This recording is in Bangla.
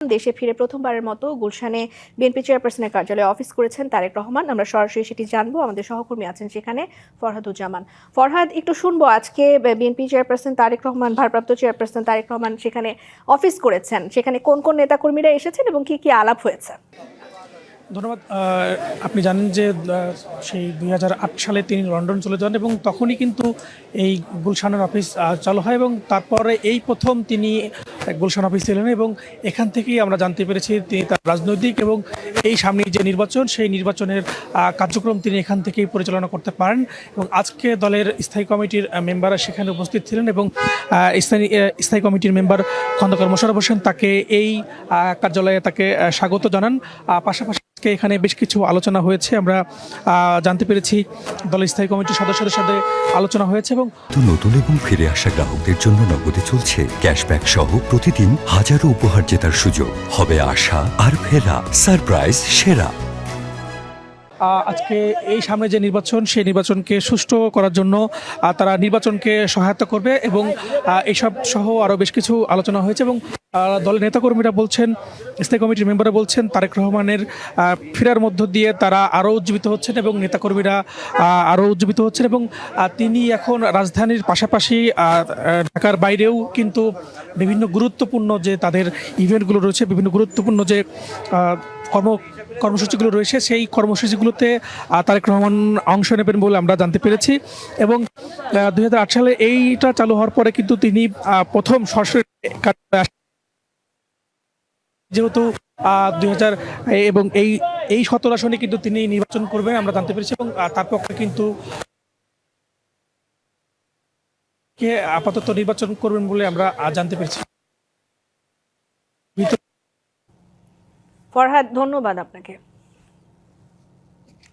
দেশে ফিরে প্রথমবারের মতো গুলশানে বিএনপি চেয়ারপারসনের কার্যালয়ে অফিস করেছেন তারেক রহমান। আমরা সরাসরি সেটি জানব। আমাদের সহকর্মী আছেন সেখানে ফরহাদুজ্জামান। ফরহাদ, একটু শুনব আজকে বিএনপি চেয়ারপারসন তারেক রহমান, ভারপ্রাপ্ত চেয়ারপারসন তারেক রহমান সেখানে অফিস করেছেন। সেখানে কোন কোন নেতাকর্মীরা এসেছেন এবং কি কি আলাপ হয়েছে? ধন্যবাদ। আপনি জানেন যে সেই দুই হাজার আট সালে তিনি লন্ডন চলে যান এবং তখনই কিন্তু এই গুলশানের অফিস চালু হয় এবং তারপরে এই প্রথম তিনি গুলশান অফিস ছিলেন এবং এখান থেকেই আমরা জানতে পেরেছি তিনি তার রাজনৈতিক এবং এই সামনে যে নির্বাচন সেই নির্বাচনের কার্যক্রম তিনি এখান থেকেই পরিচালনা করতে পারেন এবং আজকে দলের স্থায়ী কমিটির মেম্বাররা সেখানে উপস্থিত ছিলেন এবং আহ, স্থায়ী কমিটির মেম্বার খন্দকার মোশারফ হোসেন তাকে এই কার্যালয়ে তাকে স্বাগত জানান। পাশাপাশি আজকে এখানে বেশ কিছু আলোচনা হয়েছে। আমরা জানতে পেরেছি দলের স্থায়ী কমিটির সদস্যদের সাথে আলোচনা হয়েছে এবং নতুন এবং ফিরে আসা গ্রাহকদের জন্য নগদে চলছে ক্যাশব্যাক সহ প্রতিদিন হাজারো উপহার জেতার সুযোগ। হবে আশা আর ফেরা, সারপ্রাইজ, সেরা। আজকে এই সামনে যে নির্বাচন, সেই নির্বাচনকে সুষ্ঠু করার জন্য তারা নির্বাচনকে সহায়তা করবে এবং এইসব সহ আরও বেশ কিছু আলোচনা হয়েছে এবং দলের নেতাকর্মীরা বলছেন, স্থায়ী কমিটির মেম্বাররা বলছেন, তারেক রহমানের ফেরার মধ্য দিয়ে তারা আরও উজ্জীবিত হচ্ছেন এবং নেতাকর্মীরা আরও উজ্জীবিত হচ্ছেন এবং তিনি এখন রাজধানীর পাশাপাশি ঢাকার বাইরেও কিন্তু বিভিন্ন গুরুত্বপূর্ণ যে তাদের ইভেন্টগুলো রয়েছে, বিভিন্ন গুরুত্বপূর্ণ যে কর্ম, কর্মসূচিগুলো রয়েছে, সেই কর্মসূচিগুলোতে আহ, তারেক রহমান অংশ নেবেন বলে আমরা জানতে পেরেছি। এবং দুই সালে এইটা চালু হওয়ার পরে কিন্তু তিনি প্রথম সরাসরি যেহেতু দুই হাজার এবং এই এই সতেরো আসনে কিন্তু তিনি নির্বাচন করবেন আমরা জানতে পেরেছি এবং তার পক্ষে কিন্তু আপাতত নির্বাচন করবেন বলে আমরা জানতে পেরেছি। ফরহাদ ধন্যবাদ আপনাকে।